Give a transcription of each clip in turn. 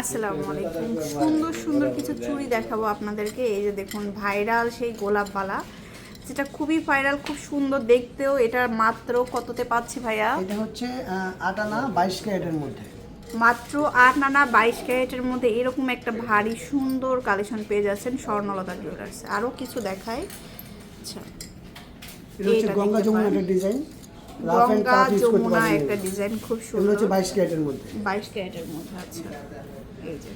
আসসালামু আলাইকুম। সুন্দর সুন্দর কিছু চুড়ি দেখাবো আপনাদেরকে। এই যে দেখুন ভাইরাল সেই গোলাপবালা যেটা খুবই ভাইরাল খুব সুন্দর দেখতেও। এটা মাত্র কততে পাচ্ছি ভাইয়া? এটা হচ্ছে আটানা বাইশ ক্যারেটের মধ্যে। মাত্র আট নানা বাইশ ক্যারেটের মধ্যে এরকম একটা ভারী সুন্দর কালেকশন পেয়ে যাচ্ছেন স্বর্ণলতা জুয়েলার্স আরও কিছু দেখায় আচ্ছা গঙ্গা যমুনা একটা ডিজাইন গঙ্গা যমুনা একটা ডিজাইন খুব সুন্দর হচ্ছে বাইশ ক্যারেটের মধ্যে। বাইশ ক্যারেটের মধ্যে আচ্ছা। এই যে।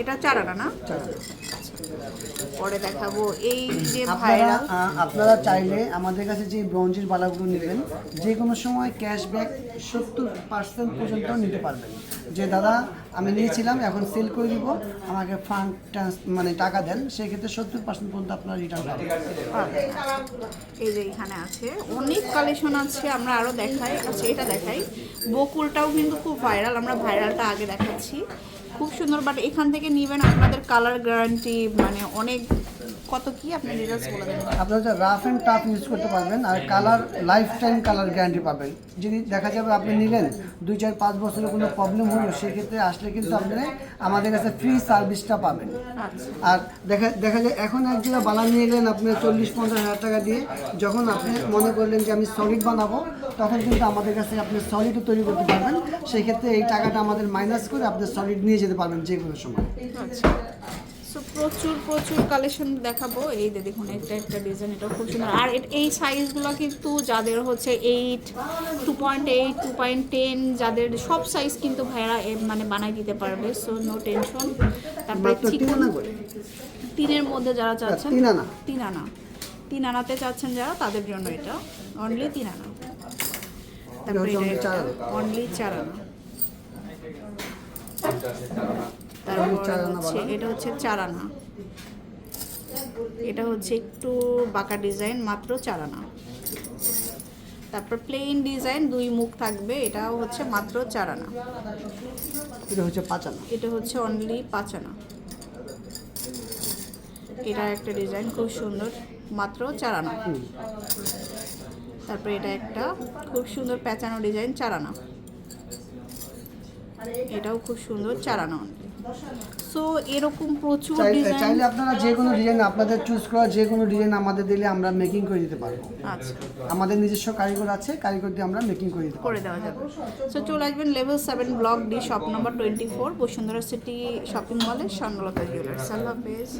এটা চারানা না? পরে দেখাবো এই যে ভাইরাল আপনারা চাইলে আমাদের কাছে যে ব্রঞ্জের বালাগুলো নেবেন যে কোনো সময় ক্যাশব্যাক সত্তর পার্সেন্ট পর্যন্ত নিতে পারবেন। যে দাদা আমি নিয়েছিলাম এখন সেল করে দিব আমাকে ফান্ড ট্রান্স মানে টাকা দেন। সেক্ষেত্রে সত্তর পার্সেন্ট পর্যন্ত আপনারা রিটার্ন পাবেন। এই যে এখানে আছে। অনেক কালেকশন আছে আমরা আরও দেখাই। আচ্ছা এটা দেখাই। বকুলটাও কিন্তু খুব ভাইরাল আমরা ভাইরালটা আগে দেখাচ্ছি। খুব সুন্দর বাট এখান থেকে নেবেন আপনাদের কালার গ্যারান্টি মানে অনেক কত কি আপনি ডিটেলস বলে দেবেন? আপনারা হচ্ছে রাফ অ্যান্ড টাফ ইউজ করতে পারবেন আর colour lifetime colour guarantee পাবেন। যদি দেখা যাবে আপনি নিলেন দুই চার পাঁচ বছরের কোনো প্রবলেম হলো সেক্ষেত্রে আসলে কিন্তু আপনি আমাদের কাছে ফ্রি সার্ভিসটা পাবেন। আচ্ছা। আর দেখা দেখা যায় এখন এক জায়গায় বালা নিয়ে গেলেন আপনি চল্লিশ পঞ্চাশ হাজার টাকা দিয়ে যখন আপনি মনে করলেন যে আমি সলিড বানাবো তখন কিন্তু আমাদের কাছে আপনি সলিডও তৈরি করতে পারবেন। সেই ক্ষেত্রে এই টাকাটা আমাদের মাইনাস করে আপনি সলিড নিয়ে যেতে পারবেন যে কোনো সময়। আচ্ছা। সো প্রচুর প্রচুর কালেকশন দেখাবো। এই যে দেখুন একটা একটা ডিজাইন এটা খুব সুন্দর। আর এই সাইজগুলো কিন্তু যাদের হচ্ছে eight two point eight two point ten যাদের সব সাইজ কিন্তু ভাইরা মানে বানাই দিতে পারবে। সো নো টেনশন তারপরে তিনের মধ্যে যারা চাচ্ছেন তিন আনা। তিন আনা। তিন আনাতে চাচ্ছেন যারা তাদের জন্য এটা। অনলি তিন আনা। তারপরে। অনলি চার আনা। Only চার তারপর হচ্ছে। এটা হচ্ছে চার আনা এটা হচ্ছে একটু বাঁকা ডিজাইন মাত্র চার আনা তারপর প্লেন ডিজাইন দুই মুখ থাকবে। এটাও হচ্ছে মাত্র চার আনা এটা হচ্ছে পাঁচ আনা এটা হচ্ছে অনলি পাঁচ আনা এটা একটা ডিজাইন খুব সুন্দর মাত্র চার আনা তারপরে এটা একটা খুব সুন্দর প্যাঁচানো ডিজাইন চার আনা এটাও খুব সুন্দর চার আনা সো এরকম প্রচুর ডিজাইন চাইলে আপনারা যে কোনো ডিজাইন আপনাদের চুজ করা যে কোনো ডিজাইন আমাদের দিলে আমরা মেকিং করে দিতে পারব। আচ্ছা। আমাদের নিজস্ব কারিগর আছে কারিগর দিয়ে আমরা মেকিং করে দিতে করে দেওয়া যাবে। সো চলে আসবেন level seven block D shop number twenty four Bashundhara city shopping মলে স্বর্ণলতা জুয়েলার্স আল্লাহ হাফেজ।